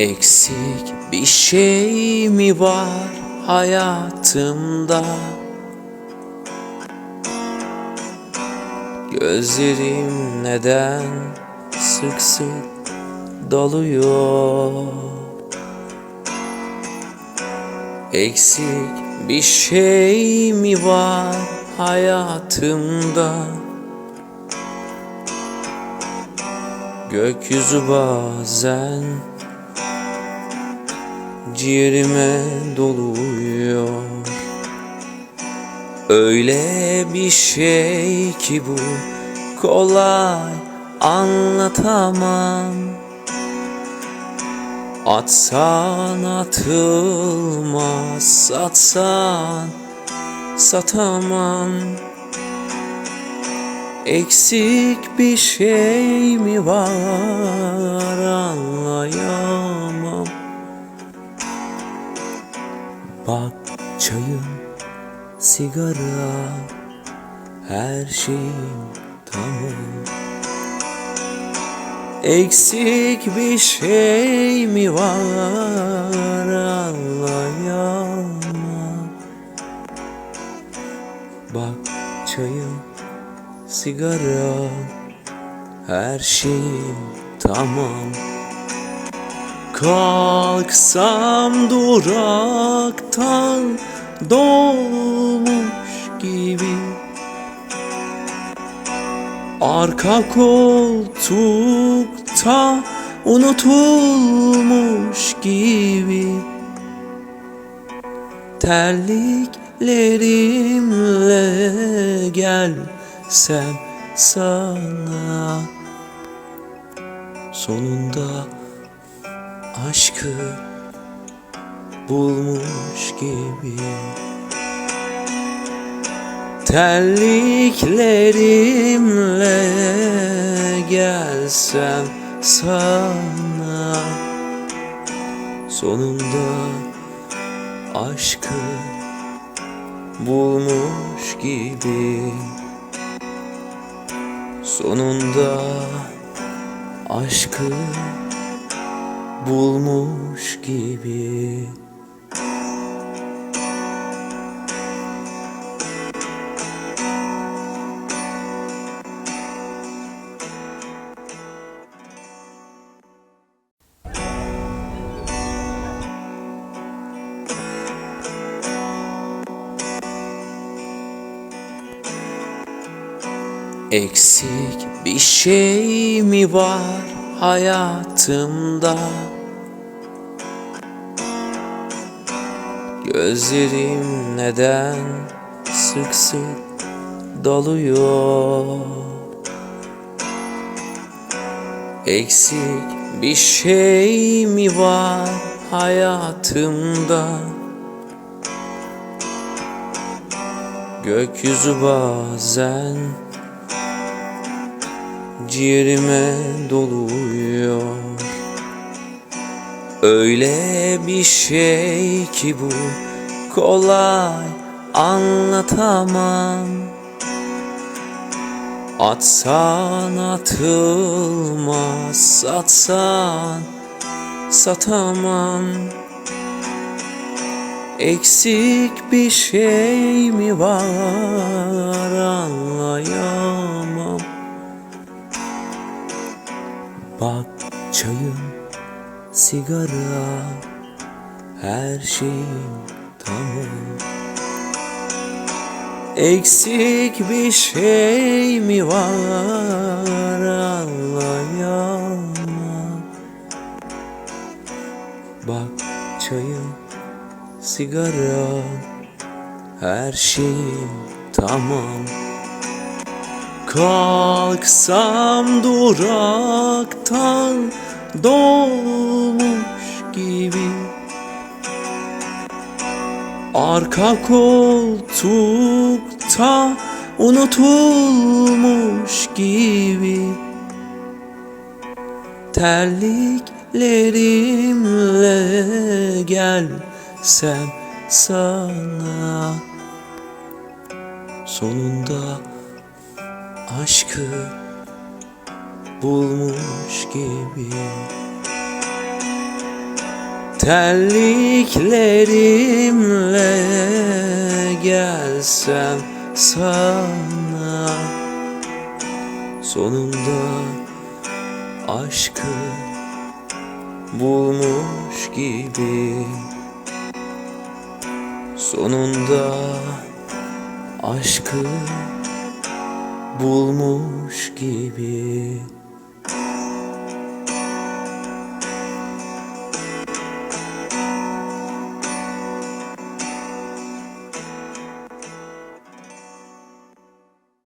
Eksik bir şey mi var hayatımda? Gözlerim neden sık sık doluyor? Eksik bir şey mi var hayatımda? Gökyüzü bazen ciğerime doluyor Öyle bir şey ki bu kolay anlatamam. Atsan atılmaz satsan satamam. Eksik bir şey mi var anlayamam çayım, sigara, her şeyim tamam Eksik bir şey mi var anlayamam Bak çayım, sigara, her şeyim tamam Kalksam duraktan dolmuş gibi. Arka koltukta unutulmuş gibi. Terliklerimle gelsem sana. Sonunda aşkı bulmuş gibi. Terliklerimle gelsem sana. Sonunda aşkı bulmuş gibi. Sonunda aşkı bulmuş gibi Eksik bir şey mi var hayatımda? Gözlerim neden sık sık doluyor? Eksik bir şey mi var hayatımda? Gökyüzü bazen ciğerime doluyor Öyle bir şey ki bu kolay anlatamam. Atsan atılmaz satsan satamam. Eksik bir şey mi var? Anlayamam çayım, sigara, her şeyim tamam. Eksik bir şey mi var anlayamam? Bak çayım, sigara, her şeyim tamam. Kalksam duraktan dolmuş gibi. Arka koltukta unutulmuş gibi. Terliklerimle gelsem sana. Sonunda aşkı bulmuş gibi. Terliklerimle gelsem sana. Sonunda aşkı bulmuş gibi. Sonunda aşkı bulmuş gibi